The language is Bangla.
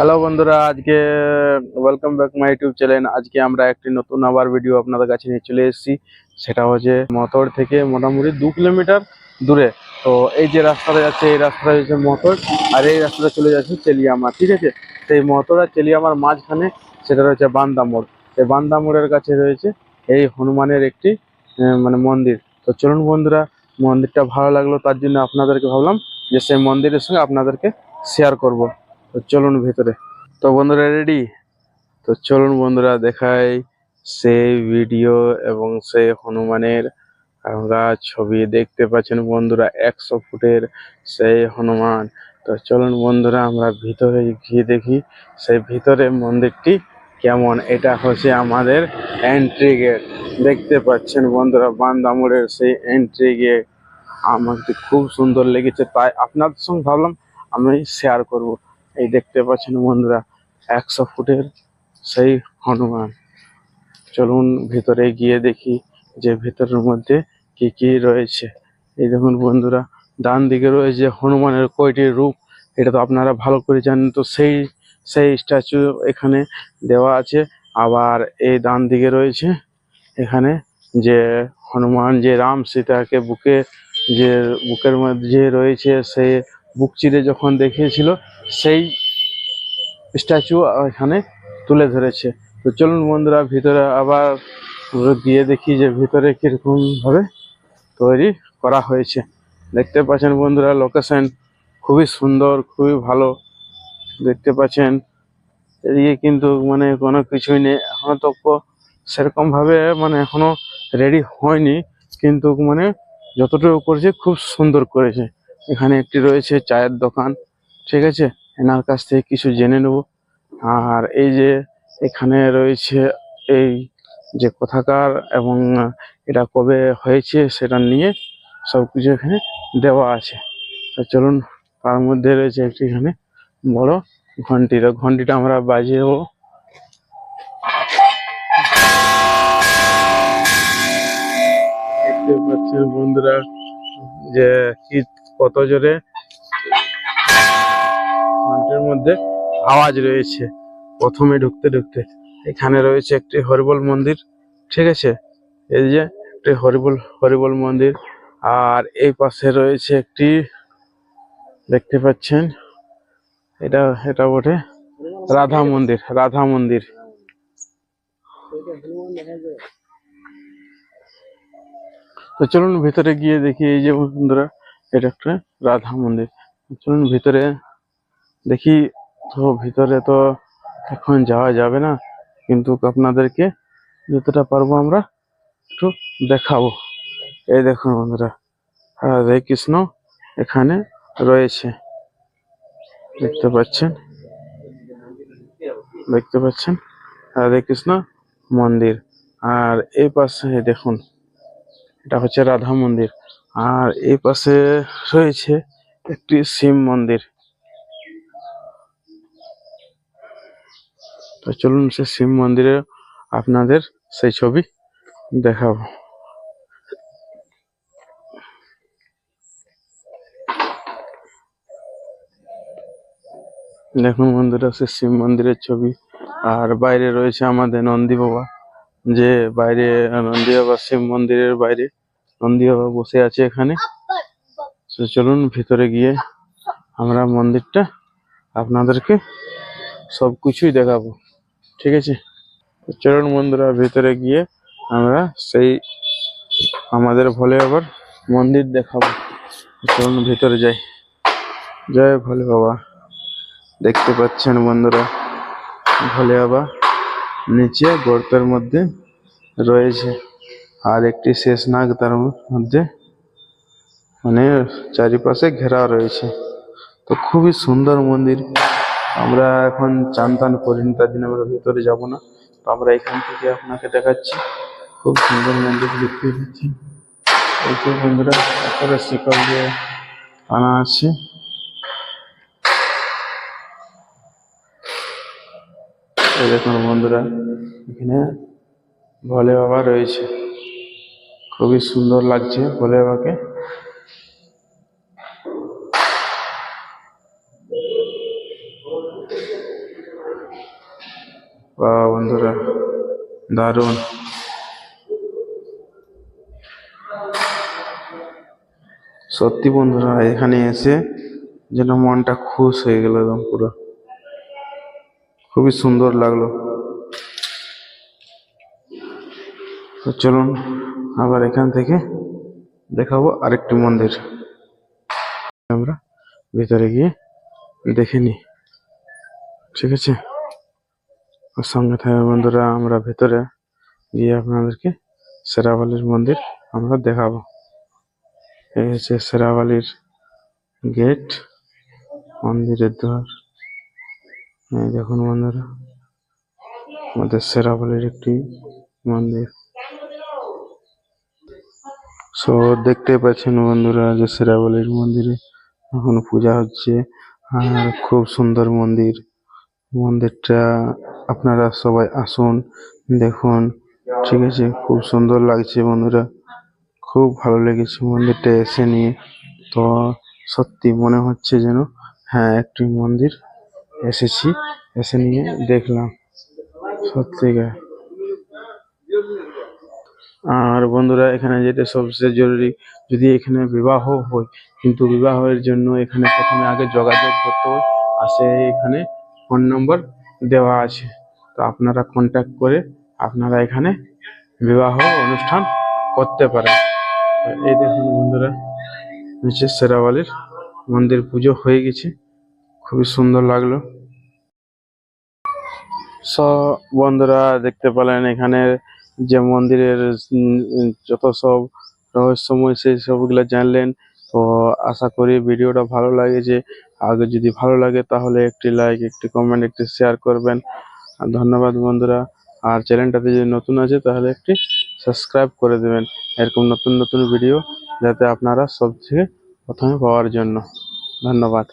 হ্যালো বন্ধুরা, আজকে welcome back my YouTube channel আজকে আমরা একটি নতুন আবার ভিডিও আপনাদের কাছে নিয়ে চলে এসেছি। সেটা হচ্ছে মতর থেকে মোটামুটি দু কিলোমিটার দূরে। তো এই যে রাস্তাটা যাচ্ছে, এই রাস্তাটা হচ্ছে মতর আর এই রাস্তাটা চলে যাচ্ছে চেলিয়ামা ঠিক আছে? সেই মতর আর চেলিয়ামার মাঝখানে সেটা রয়েছে বান্দা মোড়। এই মোড়ের কাছে রয়েছে এই হনুমানের একটি মানে মন্দির। তো চলুন বন্ধুরা, মন্দিরটা ভালো লাগল, তার জন্য আপনাদেরকে ভাবলাম যে সেই মন্দিরের সঙ্গে আপনাদেরকে শেয়ার করব। তো চলুন ভেতরে। তো বন্ধুরা রেডি তো চলুন বন্ধুরা, দেখাই সেই ভিডিও এবং সেই হনুমানের আমরা ছবি। দেখতে পাচ্ছেন বন্ধুরা, একশো ফুটের সেই হনুমান। তো চলুন বন্ধুরা, আমরা ভিতরে গিয়ে দেখি সেই ভিতরে মন্দিরটি কেমন। এটা হচ্ছে আমাদের এন্ট্রি গেট দেখতে পাচ্ছেন বন্ধুরা, বান্দামোড়ের সেই এন্ট্রি গেট আমাকে খুব সুন্দর লেগেছে, তাই আপনাদের সঙ্গে ভাবলাম আমি শেয়ার করব। এই দেখতে পাচ্ছেন বন্ধুরা, একশো ফুটের সেই হনুমান। চলুন ভিতরে গিয়ে দেখি যে ভিতরের মধ্যে কি কি রয়েছে। এই দেখুন বন্ধুরা, ডান দিকে রয়েছে হনুমানের কয়টি রূপ, এটা তো আপনারা ভালো করে জানেন তো, সেই সেই স্ট্যাচু এখানে দেওয়া আছে। আবার এই ডান দিকে রয়েছে এখানে যে হনুমান, যে রাম সীতাকে বুকে, যে বুকের মধ্যে রয়েছে সে বুক চিরে যখন দেখিয়েছিল, সেই স্ট্যাচু এখানে তুলে ধরেছে। তো চলুন বন্ধুরা, ভিতরে আবার গিয়ে দেখি যে ভিতরে কীরকমভাবে তৈরি করা হয়েছে। দেখতে পাচ্ছেন বন্ধুরা লোকেশন খুবই সুন্দর, খুবই ভালো। দেখতে পাচ্ছেন, এদিকে কিন্তু মানে কোনো কিছুই নেই। এখনও তো সেরকমভাবে মানে এখনও রেডি হয়নি, কিন্তু মানে যতটুকু করেছে খুব সুন্দর করেছে। এখানে একটি রয়েছে চায়ের দোকান, ঠিক আছে? এনার কাছ থেকে কিছু জেনে নেব। আর এই যে এখানে রয়েছে এই যে কোথাকার এবং এটা কবে হয়েছে সেটা নিয়ে সব কিছু এখানে দেওয়া আছে। তো চলুন, তার মধ্যে রয়েছে একটি এখানে বড় ঘন্টি। তো ঘন্টিটা আমরা বাজিয়ে দেবো। দেখতে বন্ধুরা যে কি কত জোরে? ঘন্টির মধ্যে আওয়াজ রয়েছে। প্রথমে ঢুকতে ঢুকতে এখানে রয়েছে একটি হরিবল মন্দির, ঠিক আছে? এই যে একটি হরিবল হরিবল মন্দির। আর এই পাশে রয়েছে একটি, দেখতে পাচ্ছেন? এটা এটা বটে রাধা মন্দির রাধা মন্দির। তো চলুন ভিতরে গিয়ে দেখি এই যে বন্ধুরা এটা একটা রাধা মন্দির। চলুন ভিতরে দেখি তো, ভিতরে তো এখন যাওয়া যাবে না, কিন্তু আপনাদেরকে যতটা পারব আমরা একটু দেখাবো। এই দেখুন বন্ধুরা, রাধে কৃষ্ণ এখানে রয়েছে। দেখতে পাচ্ছেন? দেখতে পাচ্ছেন? রাধে কৃষ্ণ মন্দির। আর এই পাশে দেখুন এটা হচ্ছে রাধা মন্দির। আর এই পাশে রয়েছে একটি শিব মন্দির। তো চলুন সে শিব মন্দিরে আপনাদের সেই ছবি দেখাবো। দেখুন বন্ধুরা, সে শিব মন্দিরের ছবি। আর বাইরে রয়েছে আমাদের নন্দী বাবা। যে বাইরে নন্দী বাবা শিব মন্দিরের বাইরে নন্দী বাবা বসে আছে এখানে। তো চলুন ভিতরে গিয়ে আমরা মন্দিরটা আপনাদেরকে সব কিছুই দেখাবো। ঠিক আছে? চলুন বন্ধুরা, ভিতরে গিয়ে আমরা সেই আমাদের ভোলে বাবার মন্দির দেখাবো। চলুন ভিতরে যাই। জয় ভোলে বাবা। দেখতে পাচ্ছেন বন্ধুরা, ভোলে বাবা নিচে গর্তের মধ্যে রয়েছে। আর একটি শেষ নাগ তার মধ্যে মানে চারিপাশে ঘেরা রয়েছে। তো খুবই সুন্দর মন্দির। আমরা এখন চান টান করিনি তার জন্য আমরা ভিতরে যাব না। তো আমরা এখান থেকে আপনাকে দেখাচ্ছি। খুব সুন্দর মন্দির দেখতে পাচ্ছি। এই যে বন্ধুরা তারপরে শিকল দিয়ে আনা আছে। এই দেখুন বন্ধুরা, এখানে ভোলে বাবা রয়েছে। খুবই সুন্দর লাগছে ভোলে বাবাকে। বন্ধুরা, দারুণ। সত্যি বন্ধুরা, এখানে এসে যেন মনটা খুশ হয়ে গেল একদম পুরো। খুবই সুন্দর লাগল। তো চলুন, আবার এখান থেকে দেখাবো আরেকটি মন্দির। আমরা ভিতরে গিয়ে দেখে নিই। ঠিক আছে? সঙ্গে থাকা বন্ধুরা, আমরা ভেতরে গিয়ে আপনাদেরকে সেরাবালির মন্দির আমরা দেখাবো। এই হচ্ছে সেরাবালির গেট, মন্দিরের দ্বার। এই দেখুন বন্ধুরা, আমাদের সেরাবালির একটি মন্দির। সো দেখতে পাচ্ছেন বন্ধুরা যে সেরাবালির মন্দিরে এখন পূজা হচ্ছে। আর খুব সুন্দর মন্দির। মন্দিরটা আপনারা সবাই আসুন, দেখুন। ঠিক আছে, খুব সুন্দর লাগছে বন্ধুরা। খুব ভালো লেগেছে মন্দিরটা এসে নিয়ে। তো সত্যি মনে হচ্ছে যেন হ্যাঁ একটি মন্দির। এসেছি, এসে নিয়ে দেখলাম। সত্যিকার আর বন্ধুরা, এখানে যেটা সবচেয়ে জরুরি, যদি এখানে বিবাহ হয়, কিন্তু বিবাহের জন্য এখানে প্রথমে আগে যোগাযোগ করতে হয়, আর সে এখানে ফোন নম্বর দেওয়া আছে। তো আপনারা কন্ট্যাক্ট করে আপনারা এখানে বিবাহ অনুষ্ঠান করতে পারেন। এই দেখুন বন্ধুরা, নিচে সেরাওয়ালির মন্দির পুজো হয়ে গেছে। খুবই সুন্দর লাগল। সো বন্ধুরা, দেখতে পেলেন এখানে যে মন্দিরের যত সব রহস্যময় সেই সবগুলো জানলেন। তো আশা করি ভিডিওটা ভালো লাগেছে। আগে যদি ভালো লাগে তাহলে একটি লাইক একটি কমেন্ট একটি শেয়ার করবেন। আর ধন্যবাদ বন্ধুরা। আর চ্যানেলটাতে যদি নতুন আছে তাহলে একটি সাবস্ক্রাইব করে দেবেন। এরকম নতুন নতুন ভিডিও যাতে আপনারা সব থেকে প্রথমে পাওয়ার জন্য। ধন্যবাদ।